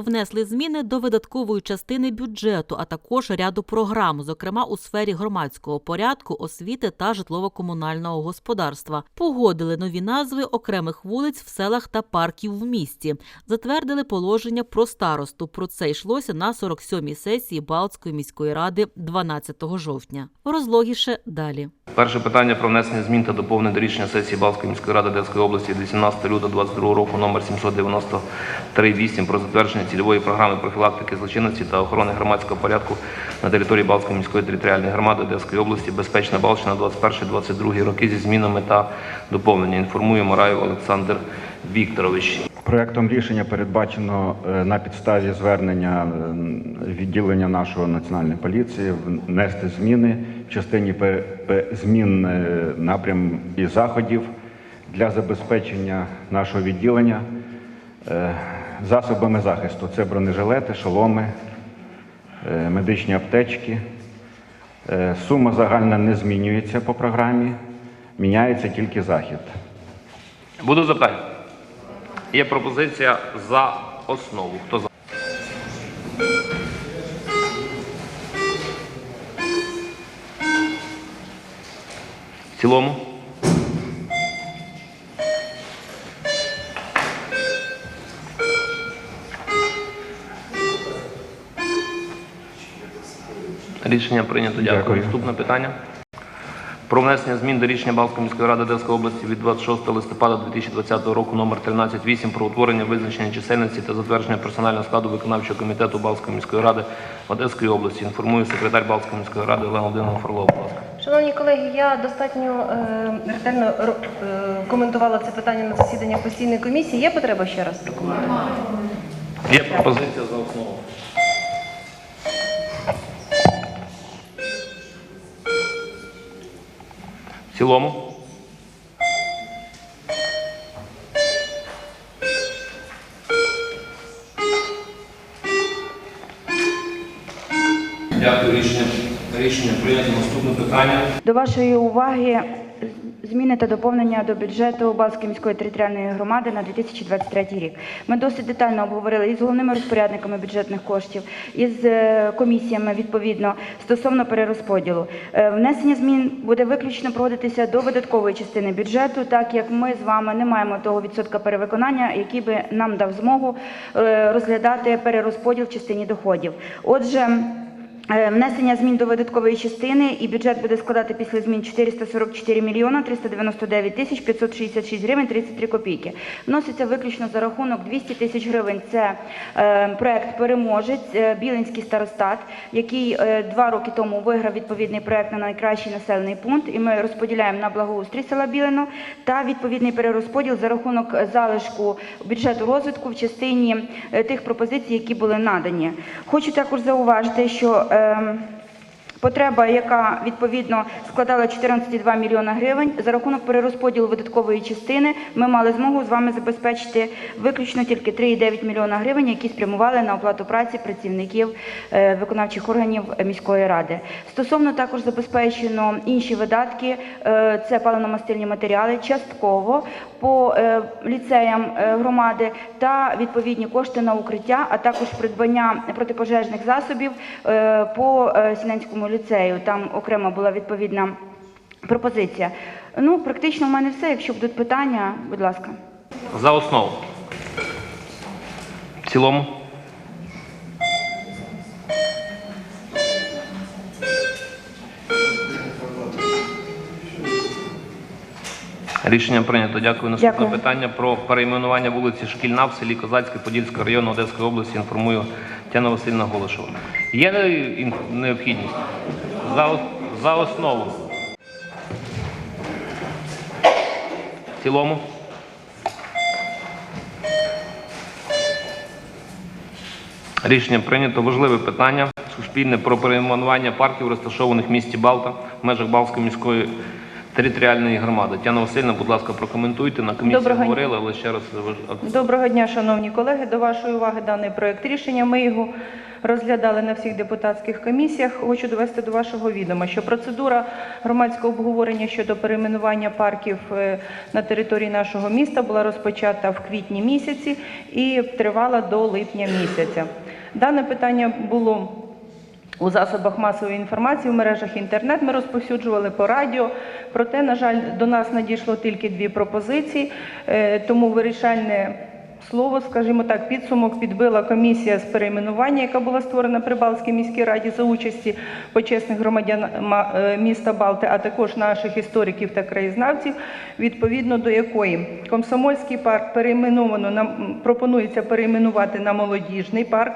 внесли зміни до видаткової частини бюджету, а також ряду програм, зокрема у сфері громадського порядку, освіти та житлово-комунального господарства. Погодили нові назви окремих вулиць в селах та парків в місті. Затвердили положення про старосту. Про це йшлося на 47-й сесії Балтської міської ради 12 жовтня. Розлогіше далі. Перше питання про внесення змін та доповнень до рішення сесії Балської міської ради Одеської області від 18 лютого 2022 року номер 793-8 про затвердження цільової програми профілактики злочинності та охорони громадського порядку на території Балської міської територіальної громади Одеської області Безпечна Балщина 21-22 роки зі змінами та доповненням. Інформує Мораєв Олександр Вікторович. Проектом рішення передбачено е, на підставі звернення відділення нашої національної поліції внести зміни в частині змін е, напрям і заходів для забезпечення нашого відділення е, засобами захисту. Це бронежилети, шоломи, е, медичні аптечки. Е, Сума загальна не змінюється по програмі, міняється тільки захід. Буду запитання. Є пропозиція за основу. Хто за? В цілому? Рішення прийнято. Дякую. Дякую. Наступне питання. Про внесення змін до рішення Балтської міської ради Одеської області від 26 листопада 2020 року номер 13.8 про утворення визначення чисельності та затвердження персонального складу виконавчого комітету Балтської міської ради Одеської області. Інформує секретар Балтської міської ради Фролова. Будь ласка. Шановні колеги, я достатньо е, ретельно е, коментувала це питання на засіданні постійної комісії. Є потреба ще раз прокоментувати? Є пропозиція за основу. Цілому? Дякую, рішення, рішення прийнято. Наступне питання. До вашої уваги зміни та доповнення до бюджету Балської міської територіальної громади на 2023 рік. Ми досить детально обговорили із головними розпорядниками бюджетних коштів, із е, комісіями відповідно стосовно перерозподілу. Е, Внесення змін буде виключно проводитися до видаткової частини бюджету, так як ми з вами не маємо того відсотка перевиконання, який би нам дав змогу е, розглядати перерозподіл в частині доходів. Отже. Е, Внесення змін до видаткової частини і бюджет буде складати після змін 444 мільйона 399 тисяч 566 гривень 33 копійки. Вноситься виключно за рахунок 200 тисяч гривень. Це е, проект переможець е, Білинський старостат, який е, два роки тому виграв відповідний проект на найкращий населений пункт. І ми розподіляємо на благоустрій села Білино та відповідний перерозподіл за рахунок залишку бюджету розвитку в частині е, тих пропозицій, які були надані. Хочу також зауважити, що um, Потреба, яка відповідно складала 14,2 мільйона гривень, за рахунок перерозподілу видаткової частини ми мали змогу з вами забезпечити виключно тільки 3,9 мільйона гривень, які спрямували на оплату праці працівників е, виконавчих органів міської ради. Стосовно також забезпечено інші видатки, е, це паливно-мастильні матеріали, частково по е, ліцеям громади та відповідні кошти на укриття, а також придбання протипожежних засобів по Сіненському ліцею. Там окремо була відповідна пропозиція. Ну, практично в мене все. Якщо будуть питання, будь ласка. За основу. В цілому? Рішення прийнято. Дякую. Наступне Дякую. питання про перейменування вулиці Шкільна в селі Козацьке Подільського району Одеської області. Інформую Тетяна Васильівна Голошова. Є необхідність? За, за основу. В цілому? Рішення прийнято. Важливе питання. Суспільне про перейменування парків, розташованих в місті Балта в межах Балтської міської територіальної громади. Тетяна Васильівна, будь ласка, прокоментуйте. На комісії Доброго дня. говорили, але ще раз Доброго дня, шановні колеги. До вашої уваги даний проект рішення. Ми його розглядали на всіх депутатських комісіях. Хочу довести до вашого відома, що процедура громадського обговорення щодо перейменування парків е, на території нашого міста була розпочата в квітні місяці і тривала до липня місяця. Дане питання було у засобах масової інформації в мережах інтернет ми розповсюджували по радіо. Проте, на жаль, до нас надійшло тільки дві пропозиції, е, тому вирішальне слово, скажімо так, підсумок підбила комісія з перейменування, яка була створена при Балтській міській раді за участі почесних громадян е, міста Балти, а також наших істориків та краєзнавців, відповідно до якої Комсомольський парк перейменовано на пропонується перейменувати на молодіжний парк,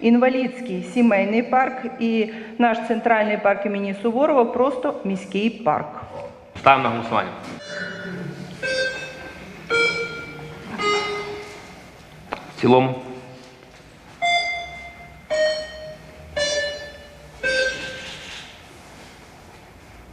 інвалідський сімейний парк і наш центральний парк імені Суворова просто міський парк. ставимо на голосування. В цілому.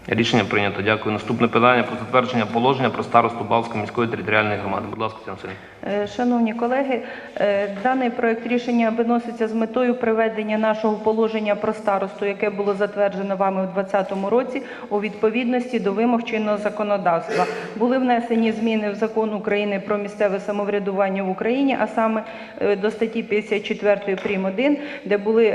Рішення прийнято. Дякую. Наступне питання про затвердження положення про старосту Балтської міської територіальної громади. Будь ласка, Васильівна. Е, Шановні колеги, е, даний проект рішення виноситься з метою приведення нашого положення про старосту, яке було затверджено вами у 2020 році, у відповідності до вимог чинного законодавства. Були внесені зміни в закон України про місцеве самоврядування в Україні, а саме е, до статті 54 прим. 1, де були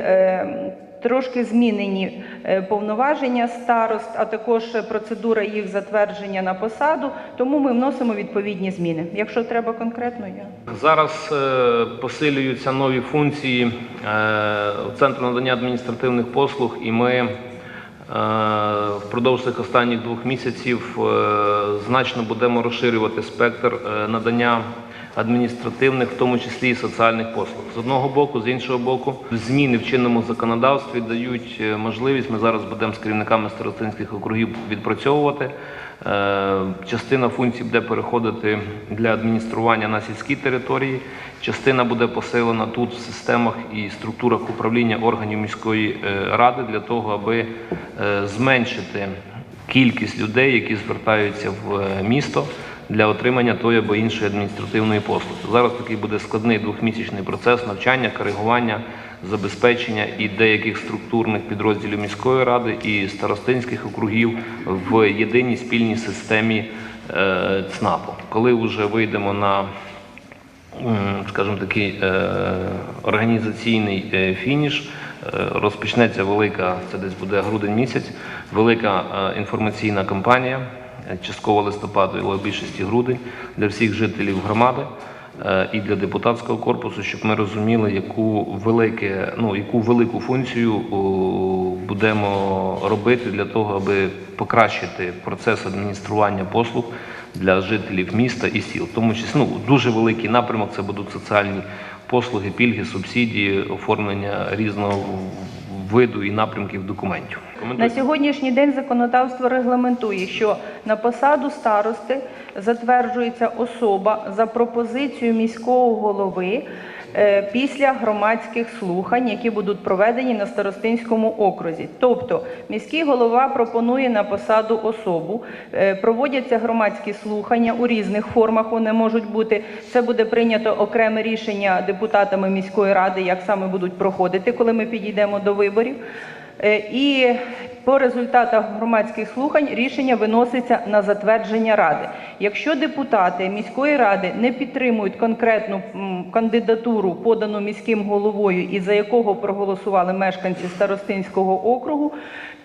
Трошки змінені е, повноваження старост, а також процедура їх затвердження на посаду. Тому ми вносимо відповідні зміни. Якщо треба конкретно, я Зараз е, посилюються нові функції е, Центру надання адміністративних послуг, і ми впродовж цих останніх двох місяців значно будемо розширювати спектр надання адміністративних, в тому числі і соціальних послуг. З одного боку, з іншого боку, зміни в чинному законодавстві дають е, можливість. Ми зараз будемо з керівниками старостинських округів відпрацьовувати. Е, Частина функцій буде переходити для адміністрування на сільській території. Частина буде посилена тут в системах і структурах управління органів міської е, ради для того, аби зменшити кількість людей, які звертаються в місто для отримання тої або іншої адміністративної послуги. Зараз такий буде складний двохмісячний процес навчання, коригування, забезпечення і деяких структурних підрозділів міської ради і старостинських округів в єдиній спільній системі е, ЦНАПу. Коли вже вийдемо на скажімо такий е, організаційний е, фініш. Розпочнеться велика, це десь буде грудень місяць, велика інформаційна кампанія, частково листопаду, але в більшості грудень для всіх жителів громади е, і для депутатського корпусу, щоб ми розуміли, яку велике, ну яку велику функцію будемо робити для того, аби покращити процес адміністрування послуг для жителів міста і сіл. Тому числі ну, дуже великий напрямок це будуть соціальні послуги, пільги, субсидії, оформлення різного виду і напрямків документів. На сьогоднішній день законодавство регламентує, що на посаду старости затверджується особа за пропозицією міського голови після громадських слухань, які будуть проведені на старостинському окрузі. Тобто міський голова пропонує на посаду особу, е, проводяться громадські слухання у різних формах. Вони можуть бути. Це буде прийнято окреме рішення депутатами міської ради, як саме будуть проходити, коли ми підійдемо до виборів. Е, І по результатах громадських слухань рішення виноситься на затвердження ради. Якщо депутати міської ради не підтримують конкретну кандидатуру, подану міським головою, і за якого проголосували мешканці Старостинського округу,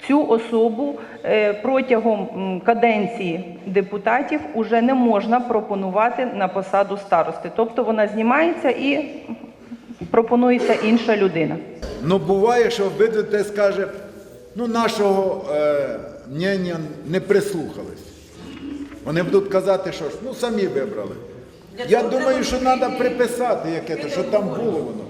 цю особу е, протягом каденції депутатів уже не можна пропонувати на посаду старости. Тобто вона знімається і пропонується інша людина. Ну, буває, що обидві скаже, ну нашого е, мнення не прислухались. Вони будуть казати, що ж, ну самі вибрали. Я думаю, що треба приписати яке то, що там було воно.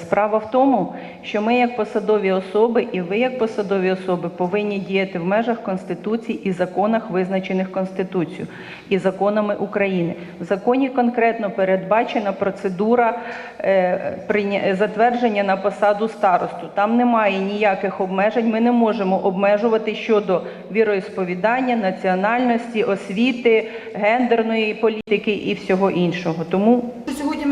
Справа в тому, що ми, як посадові особи, і ви, як посадові особи, повинні діяти в межах Конституції і законах, визначених Конституцією і законами України. В законі конкретно передбачена процедура е, затвердження на посаду старосту. Там немає ніяких обмежень. Ми не можемо обмежувати щодо віроісповідання, національності, освіти, гендерної політики і всього іншого. Тому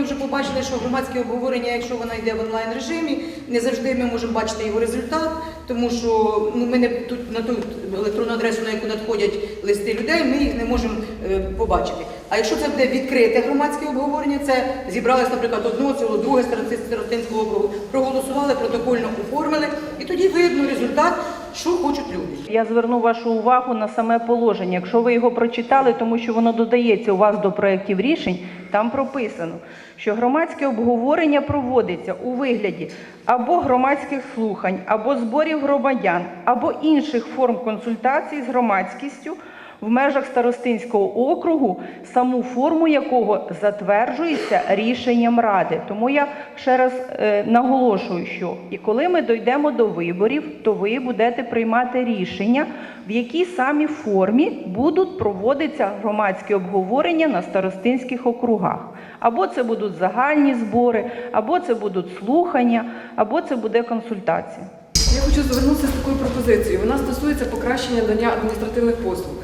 вже побачили, що громадське обговорення, якщо воно йде в онлайн режимі, не завжди ми можемо бачити його результат, тому що ну, ми не тут на ту електронну адресу, на яку надходять листи людей, ми їх не можемо е, побачити. А якщо це буде відкрите громадське обговорення, це зібралось, наприклад, одного ціло, друге старостинського округу, проголосували, протокольно оформили, і тоді видно результат, що хочуть люди. Я зверну вашу увагу на саме положення. Якщо ви його прочитали, тому що воно додається у вас до проєктів рішень, там прописано, що громадське обговорення проводиться у вигляді або громадських слухань, або зборів громадян, або інших форм консультацій з громадськістю в межах старостинського округу, саму форму якого затверджується рішенням ради. Тому я ще раз е, наголошую, що і коли ми дійдемо до виборів, то ви будете приймати рішення, в якій самій формі будуть проводитися громадські обговорення на старостинських округах. Або це будуть загальні збори, або це будуть слухання, або це буде консультація. Я хочу звернутися з такою пропозицією. Вона стосується покращення надання адміністративних послуг.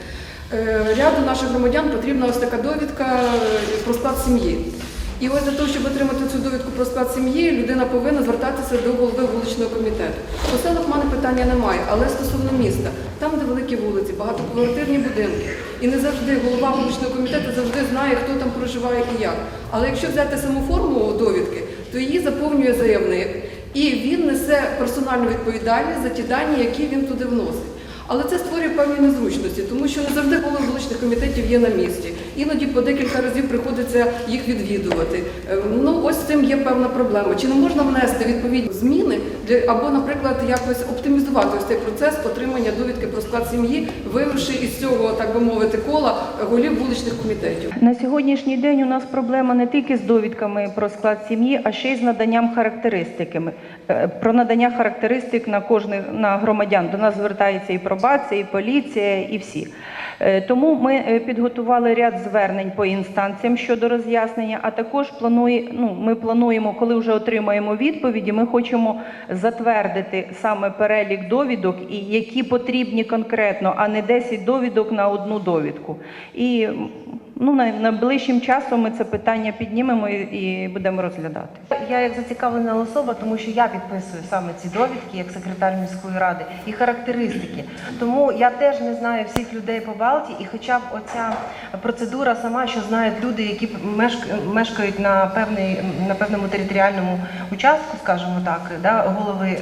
Е, Ряду наших громадян потрібна ось така довідка е, про склад сім'ї. І ось для того, щоб отримати цю довідку про склад сім'ї, людина повинна звертатися до голови вуличного комітету. По селах в мене питання немає, але стосовно міста, там, де великі вулиці, багатоквартирні будинки, і не завжди голова вуличного комітету завжди знає, хто там проживає і як. Але якщо взяти саму форму довідки, то її заповнює заявник, і він несе персональну відповідальність за ті дані, які він туди вносить. Але це створює певні незручності, тому що не завжди голови вуличних комітетів є на місці. Іноді по декілька разів приходиться їх відвідувати. Е, Ну ось цим є певна проблема. Чи не можна внести відповідні зміни для або, наприклад, якось оптимізувати ось цей процес отримання довідки про склад сім'ї, вивівши із цього, так би мовити, кола голів вуличних комітетів? На сьогоднішній день у нас проблема не тільки з довідками про склад сім'ї, а ще й з наданням характеристиками. Е, Про надання характеристик на кожних на громадян. До нас звертається і пробація, і поліція, і всі. Е, Тому ми е, підготували ряд звернень по інстанціям щодо роз'яснення, а також планує, ну, ми плануємо, коли вже отримаємо відповіді, ми хочемо затвердити саме перелік довідок, і які потрібні конкретно, а не 10 довідок на одну довідку. І ну, найближчим часом ми це питання піднімемо і, і будемо розглядати. Я як зацікавлена особа, тому що я підписую саме ці довідки як секретар міської ради і характеристики. Тому я теж не знаю всіх людей по Балті, і хоча б оця процедура сама, що знають люди, які мешк- мешкають на певний на певному територіальному участку, скажімо так, да, голови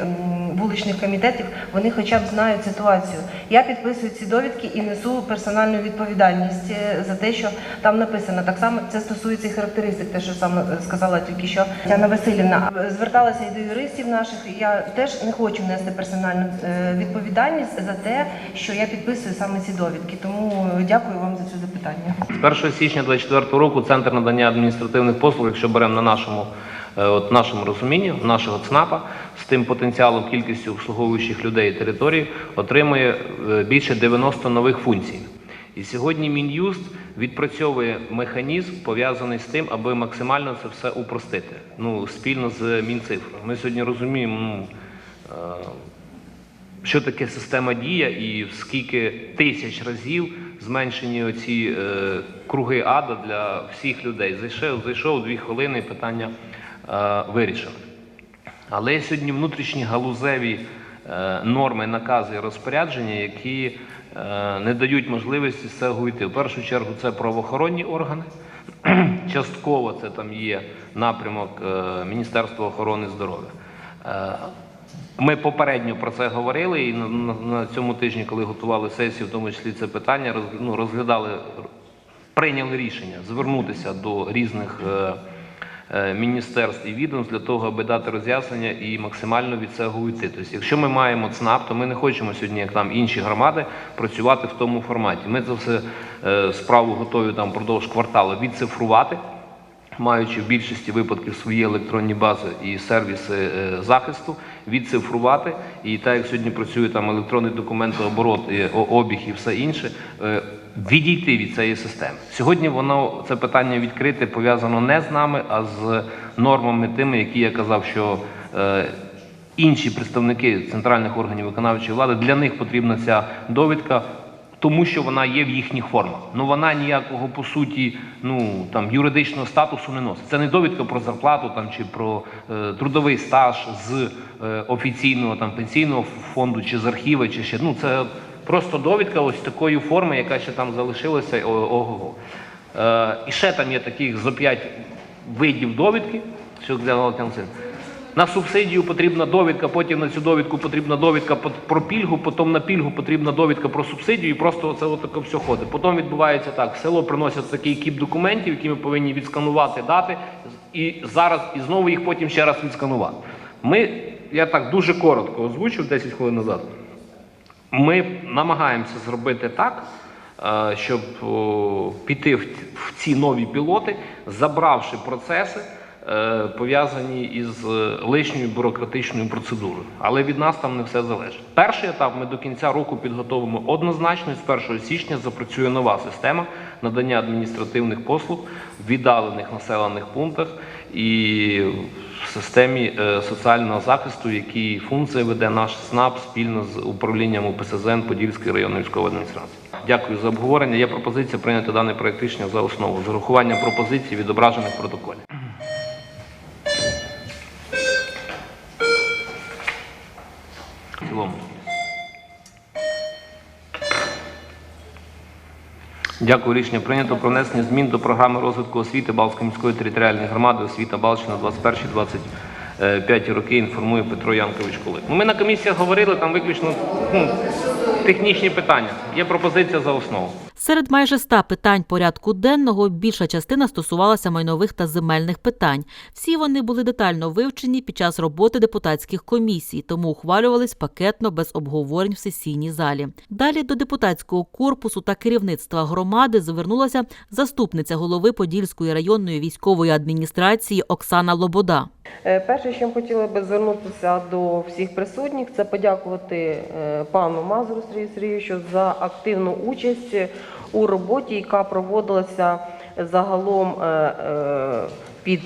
вуличних комітетів, вони хоча б знають ситуацію. Я підписую ці довідки і несу персональну відповідальність е, за те, що там написано. Так само це стосується і характеристик, те, що саме сказала тільки що Тетяна Васильівна. Зверталася і до юристів наших. Я теж не хочу нести персональну е, відповідальність за те, що я підписую саме ці довідки. Тому дякую вам за це запитання. З 1 січня 2024 року Центр надання адміністративних послуг, якщо беремо на нашому, е, от нашому розумінні, нашого ЦНАПа, з тим потенціалом кількістю обслуговуючих людей і територій, отримує е, більше 90 нових функцій. І сьогодні Мін'юст відпрацьовує механізм, пов'язаний з тим, аби максимально це все упростити. Ну, спільно з Мінцифрою. Ми сьогодні розуміємо, ну, е, що таке система дія і скільки тисяч разів зменшені оці е, круги ада для всіх людей. Зайшов, зайшов дві хвилини, питання е, вирішено. Але сьогодні внутрішні галузеві е, норми, накази і розпорядження, які е, не дають можливості з цього йти. В першу чергу це правоохоронні органи. Частково це там є напрямок Міністерства охорони здоров'я. Ми попередньо про це говорили, і на, цьому тижні, коли готували сесію, в тому числі це питання, ну, розглядали, прийняли рішення звернутися до різних міністерств і відомств для того, аби дати роз'яснення і максимально від цього уйти. Тобто, якщо ми маємо ЦНАП, то ми не хочемо сьогодні, як там інші громади, працювати в тому форматі. Ми це все е, справу готові там впродовж кварталу відцифрувати маючи в більшості випадків свої електронні бази і сервіси е, захисту, відцифрувати. І так як сьогодні працює там електронний документооборот, обіг і все інше, е, відійти від цієї системи. Сьогодні воно це питання відкрите пов'язано не з нами, а з нормами тими, які я казав, що е, інші представники центральних органів виконавчої влади для них потрібна ця довідка. Тому що вона є в їхніх формах. Ну вона ніякого по суті, ну там юридичного статусу не носить. Це не довідка про зарплату там чи про е, трудовий стаж з е, офіційного там пенсійного фонду, чи з архіви, чи ще ну це просто довідка ось такої форми, яка ще там залишилася. Ого. Е, і ще там є таких зо п'ять видів довідки. Що для Васильівна. На субсидію потрібна довідка, потім на цю довідку потрібна довідка про пільгу, потім на пільгу потрібна довідка про субсидію, і просто це отаке все ходить. Потім відбувається так: село приносять такий кіп документів, які ми повинні відсканувати, дати, і зараз і знову їх потім ще раз відсканувати. Ми, я так дуже коротко озвучив 10 хвилин назад. Ми намагаємося зробити так, е, щоб піти в ці нові пілоти, забравши процеси, пов'язані із е, лишньою бюрократичною процедурою. Але від нас там не все залежить. Перший етап ми до кінця року підготовимо однозначно. і З 1 січня запрацює нова система надання адміністративних послуг в віддалених населених пунктах і в системі е, соціального захисту, які функції веде наш СНАП спільно з управлінням УПСЗН Подільської районної військової адміністрації. Дякую за обговорення. Є пропозиція прийняти даний проект рішення за основу з урахуванням пропозицій відображених в протоколі. Дякую. Рішення прийнято про внесення змін до програми розвитку освіти Балтської міської територіальної громади освіта Балщина 21-25 роки. Інформує Петро Янкович Кулик. Ми на комісіях говорили там виключно ну, технічні питання. Є пропозиція за основу. Серед майже ста питань порядку денного більша частина стосувалася майнових та земельних питань. Всі вони були детально вивчені під час роботи депутатських комісій, тому ухвалювались пакетно без обговорень в сесійній залі. Далі до депутатського корпусу та керівництва громади звернулася заступниця голови Подільської районної військової адміністрації Оксана Лобода. Е, Перше, що хотіла би звернутися до всіх присутніх, це подякувати е, пану Мазуру Сергію Сергійовичу за активну участь у роботі, яка проводилася загалом е, під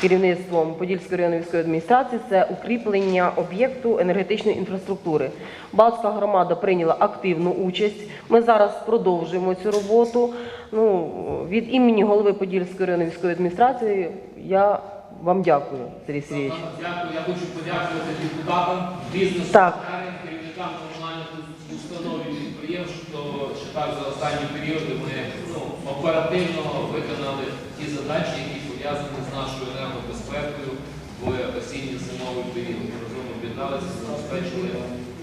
керівництвом Подільської районної військової адміністрації. Це укріплення об'єкту енергетичної інфраструктури. Балтська громада прийняла активну участь. Ми зараз продовжуємо цю роботу. Ну, від імені голови Подільської районної військової адміністрації я вам дякую, Сергій Сергійович. Дякую. Я хочу подякувати депутатам, бізнесу, Так. керівникам комунальних установ і підприємств, що так за останні періоди ми ну, оперативно виконали ті задачі, які пов'язані з нашою енергобезпекою в осінньо-зимовий період. Ми разом об'єдналися, забезпечили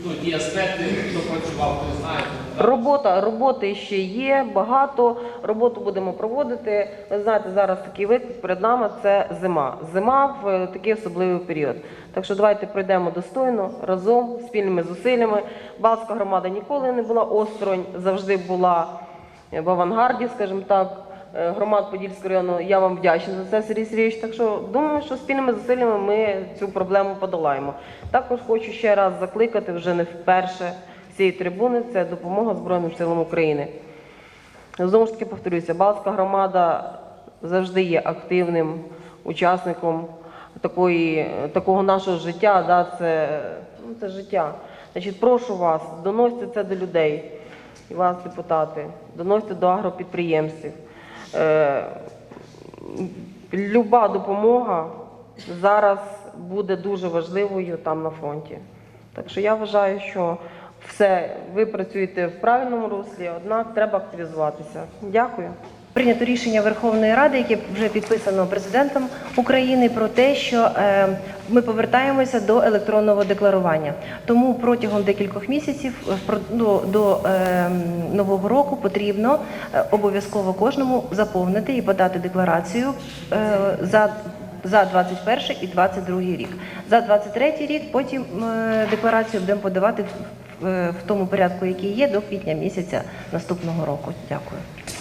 ну, ті аспекти, хто працював, той знає. Робота, роботи ще є багато. Роботу будемо проводити. Ви знаєте, зараз такий виклик перед нами це зима. Зима в е, такий особливий період. Так що давайте пройдемо достойно разом спільними зусиллями. Балтська громада ніколи не була осторонь, завжди була в авангарді, скажімо так. Е, Громад Подільського району, я вам вдячна за це, Сергій Сергійович. Так що думаю, що спільними зусиллями ми цю проблему подолаємо. Також хочу ще раз закликати вже не вперше цієї трибуни. Це допомога Збройним силам України. Знову ж таки повторюся, Балтська громада завжди є активним учасником такої, такого нашого життя. Да, це, ну, це життя. Значить, прошу вас, доносьте це до людей, і вас, депутати, доносьте до агропідприємців. Е, люба допомога зараз буде дуже важливою там на фронті. Так що я вважаю, що все, ви працюєте в правильному руслі, однак треба активізуватися. Дякую. Прийнято рішення Верховної Ради, яке вже підписано президентом України, про те, що е, ми повертаємося до електронного декларування. Тому протягом декількох місяців е, до, е, нового року потрібно обов'язково кожному заповнити і подати декларацію за. За 21 і 22 рік. За 23 рік потім декларацію будемо подавати в тому порядку, який є, до квітня місяця наступного року. Дякую.